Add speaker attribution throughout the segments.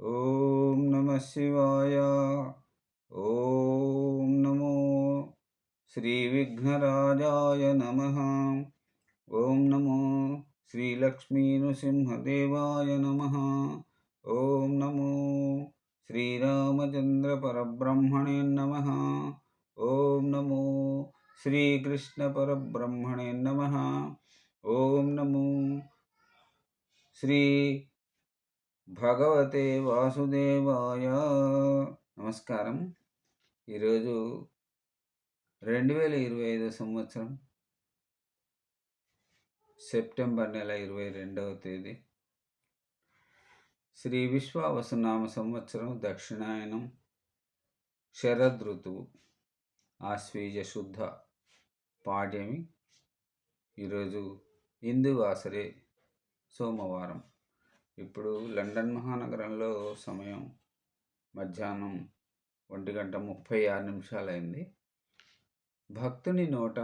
Speaker 1: ఓం నమ శివాయ ఓం నమో శ్రీ విఘ్నరాజాయ నమ ఓం నమో శ్రీలక్ష్మీనృసింహదేవాయ నమ ఓం నమో శ్రీరామచంద్ర పరబ్రహ్మణే నమ ఓం నమో శ్రీకృష్ణ పరబ్రహ్మణే నమ ఓం నమో శ్రీ భగవతే వాసుదేవాయ. నమస్కారం. ఈరోజు రెండు వేల ఇరవై ఐదో సంవత్సరం. సెప్టెంబర్ నెల ఇరవై రెండవ తేదీ. శ్రీ విశ్వావసునామ సంవత్సరం దక్షిణాయనం. శరద్ ఋతువు. ఆశ్వీజ శుద్ధ పాడ్యమి. ఈరోజు ఇందువాసరే సోమవారం. ఇప్పుడు లండన్ మహానగరంలో సమయం మధ్యాహ్నం ఒంటి గంట ముప్పై ఆరు నిమిషాలైంది. భక్తుని నోట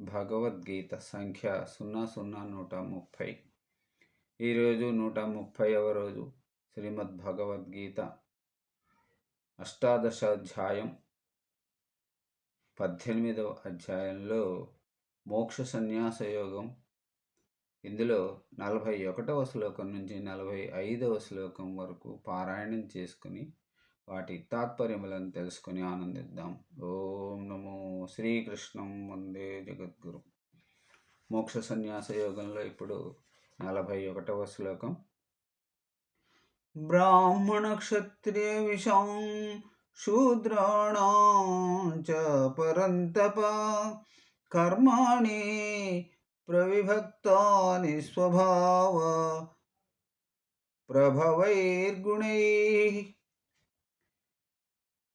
Speaker 1: భగవద్గీత సంఖ్య సున్నా సున్నా నూట ముప్పై. ఈరోజు నూట ముప్పైవ రోజు శ్రీమద్ భగవద్గీత అష్టాదశ అధ్యాయం పద్దెనిమిదవ అధ్యాయంలో మోక్ష సన్యాస యోగం ఇందులో నలభై ఒకటవ శ్లోకం నుంచి నలభై ఐదవ శ్లోకం వరకు పారాయణం చేసుకుని వాటి తాత్పర్యములను తెలుసుకుని ఆనందిద్దాం. ఓం నమో శ్రీకృష్ణం వందే జగద్గురు. మోక్ష సన్యాస యోగంలో ఇప్పుడు నలభై ఒకటవ శ్లోకం. బ్రాహ్మణ క్షత్రియ విషం శూద్రాణం చ పరంతప కర్మాణి ప్రవిభక్తాని స్వభావ ప్రభవైర్గుణై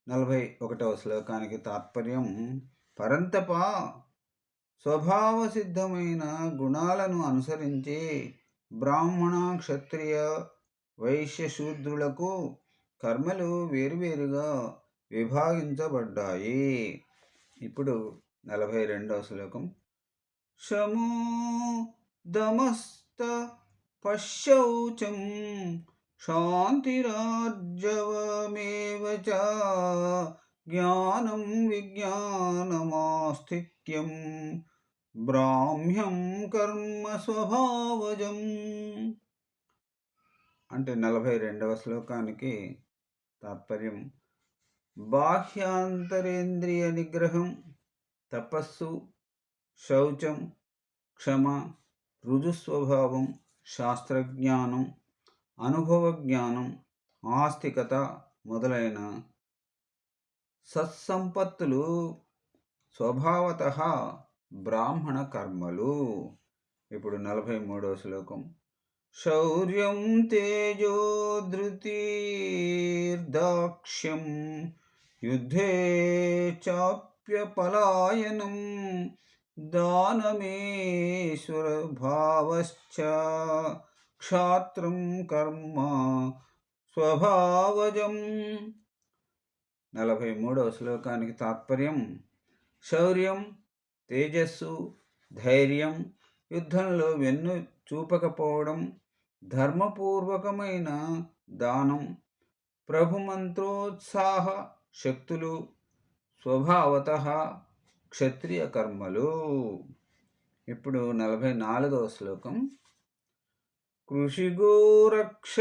Speaker 1: నలభై ఒకటవ శ్లోకానికి తాత్పర్యం పరంతప స్వభావ సిద్ధమైన గుణాలను అనుసరించి బ్రాహ్మణ క్షత్రియ వైశ్య శూద్రులకు కర్మలు వేరువేరుగా విభాగించబడ్డాయి. ఇప్పుడు నలభై రెండవ శ్లోకం. శమో పశ్యౌచం పశ్చౌచం శాంతిరాజ్యవమేవ జ్ఞానం విజ్ఞానమాస్తిక్యం బ్రాహ్మ్యం కర్మ స్వభావజం అంటే నలభై రెండవ శ్లోకానికి తాత్పర్యం బాహ్యాంతరేంద్రియ నిగ్రహం తపస్సు శౌచం క్షమ రుజుస్వభావం శాస్త్రజ్ఞానం అనుభవ జ్ఞానం ఆస్తికత మొదలైన సత్సంపత్తులు స్వభావత బ్రాహ్మణ కర్మలు. ఇప్పుడు నలభై మూడవ శ్లోకం. శౌర్యం తేజో ధృతిర్దాక్ష్యం యుద్ధే చాప్యపలాయనం. దానమేశ్వరభావశ్చ క్షాత్రం కర్మ స్వభావజం నలభై మూడవ శ్లోకానికి తాత్పర్యం శౌర్యం తేజస్సు ధైర్యం యుద్ధంలో వెన్ను చూపకపోవడం ధర్మపూర్వకమైన దానం ప్రభుమంత్రోత్సాహ శక్తులు స్వభావత క్షత్రియ కర్మలు. ఇప్పుడు నలభై నాలుగవ శ్లోకం. కృషిగోరక్ష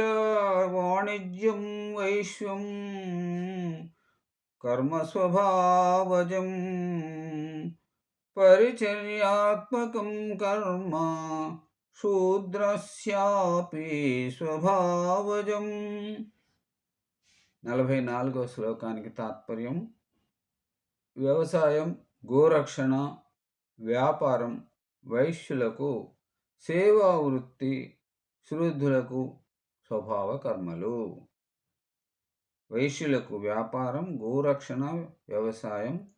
Speaker 1: వాణిజ్యం వైశ్వం కర్మస్వభావజం పరిచర్యాత్మకం కర్మ శూద్రస్యాపి స్వభావజం. నలభై నాలుగో శ్లోకానికి తాత్పర్యం. వ్యవసాయం గోరక్షణ వ్యాపారం వైశ్యులకు సేవా వృత్తి శృద్ధులకు స్వభావ కర్మలు. వైశ్యులకు వ్యాపారం గోరక్షణ వ్యవసాయం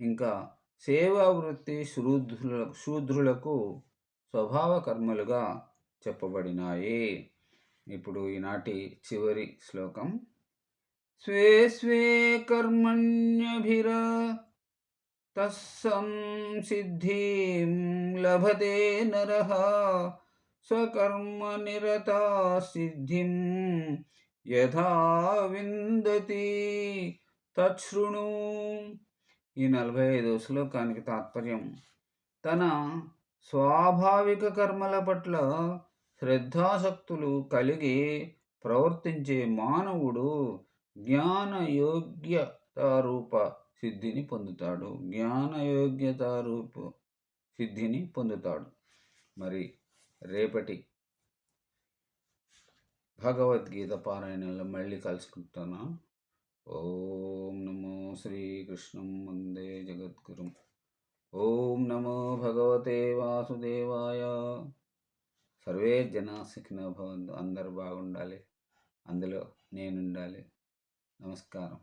Speaker 1: ఇంకా సేవా వృత్తి శూద్రుల శూద్రులకు స్వభావ కర్మలుగా చెప్పబడినాయి. ఇప్పుడు ఈనాటి చివరి శ్లోకం. స్వే స్వే కర్మణ్యభిరా తస్సంసిద్ధిం లభతే స్వకర్మ నిరతా సిద్ధిం యథా విందతి తచ్ఛృణు ఈ నలభై ఐదో శ్లోకానికి తాత్పర్యం తన స్వాభావిక కర్మల పట్ల శ్రద్ధాశక్తులు కలిగి ప్రవర్తించే మానవుడు జ్ఞానయోగ్యతారూప సిద్ధిని పొందుతాడు. జ్ఞానయోగ్యతారూప సిద్ధిని పొందుతాడు. మరి రేపటి భగవద్గీత పారాయణంలో మళ్ళీ కలుసుకుంటున్నాం. ఓం నమో శ్రీకృష్ణం వందే జగద్గురు. ఓం నమో భగవతే వాసుదేవాయ. సర్వే జనా సుఖిన భవంతు. అందరు బాగుండాలి. అందులో నేనుండాలి. నమస్కారం.